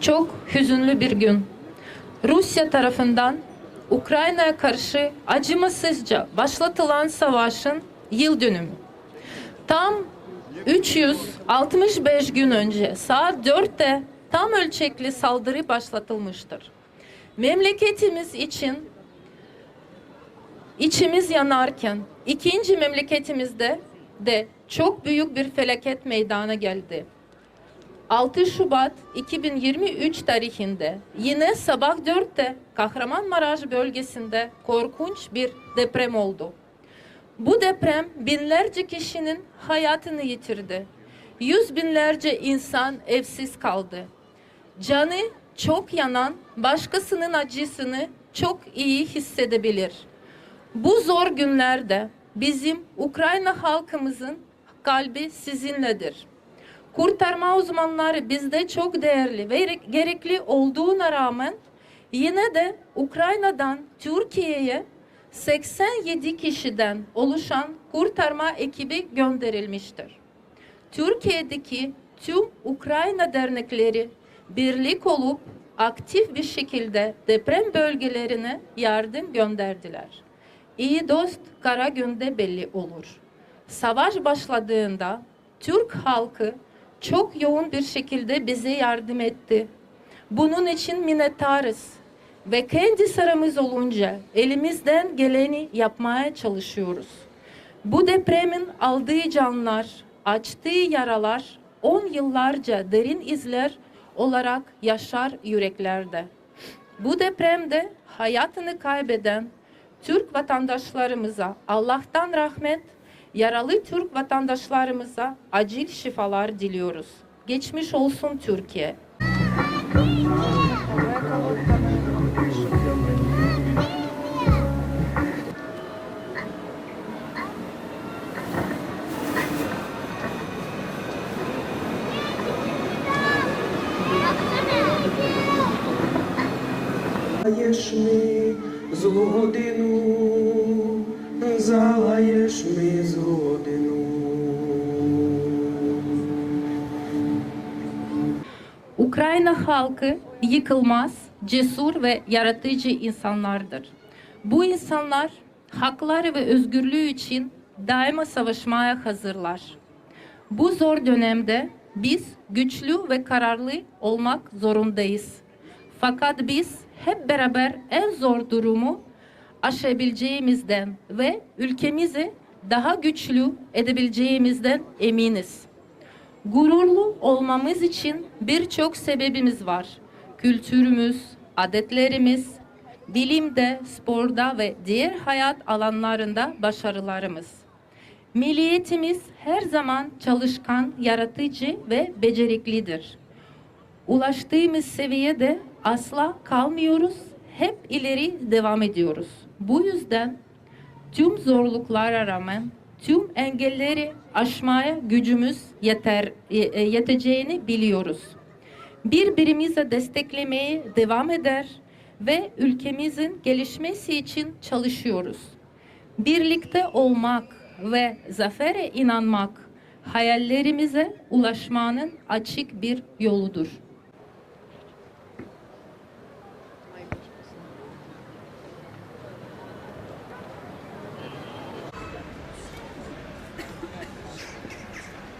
Çok hüzünlü bir gün. Rusya tarafından Ukrayna'ya karşı acımasızca başlatılan savaşın yıl dönümü. Tam 365 gün önce saat 4'te tam ölçekli saldırı başlatılmıştır. Memleketimiz için içimiz yanarken ikinci memleketimizde de çok büyük bir felaket meydana geldi. 6 Şubat 2023 tarihinde yine sabah 4'te Kahramanmaraş bölgesinde korkunç bir deprem oldu. Bu deprem binlerce kişinin hayatını yitirdi. Yüz binlerce insan evsiz kaldı. Canı çok yanan başkasının acısını çok iyi hissedebilir. Bu zor günlerde bizim Ukrayna halkımızın kalbi sizinledir. Kurtarma uzmanları bizde çok değerli ve gerekli olduğuna rağmen yine de Ukrayna'dan Türkiye'ye 87 kişiden oluşan kurtarma ekibi gönderilmiştir. Türkiye'deki tüm Ukrayna dernekleri birlik olup aktif bir şekilde deprem bölgelerine yardım gönderdiler. İyi dost kara günde belli olur. Savaş başladığında Türk halkı çok yoğun bir şekilde bize yardım etti. Bunun için minnettarız ve kendi sıramız olunca elimizden geleni yapmaya çalışıyoruz. Bu depremin aldığı canlar, açtığı yaralar 10 yıllarca derin izler olarak yaşar yüreklerde. Bu depremde hayatını kaybeden Türk vatandaşlarımıza Allah'tan rahmet, yaralı Türk vatandaşlarımıza acil şifalar diliyoruz. Geçmiş olsun Türkiye. Залаєш ми злу годину, залаєш ми злу годину. Ukrayna halkı yıkılmaz, cesur ve yaratıcı insanlardır. Bu insanlar hakları ve özgürlüğü için daima savaşmaya hazırlar. Bu zor dönemde biz güçlü ve kararlı olmak zorundayız. Fakat biz hep beraber en zor durumu aşabileceğimizden ve ülkemizi daha güçlü edebileceğimizden eminiz. Gururlu olmamız için birçok sebebimiz var. Kültürümüz, adetlerimiz, bilimde, sporda ve diğer hayat alanlarında başarılarımız. Milliyetimiz her zaman çalışkan, yaratıcı ve beceriklidir. Ulaştığımız seviyede asla kalmıyoruz, hep ileri devam ediyoruz. Bu yüzden tüm zorluklara rağmen tüm engelleri aşmaya gücümüz yeter e, e, yeteceğini biliyoruz. Birbirimize desteklemeye devam eder ve ülkemizin gelişmesi için çalışıyoruz. Birlikte olmak ve zafere inanmak hayallerimize ulaşmanın açık bir yoludur.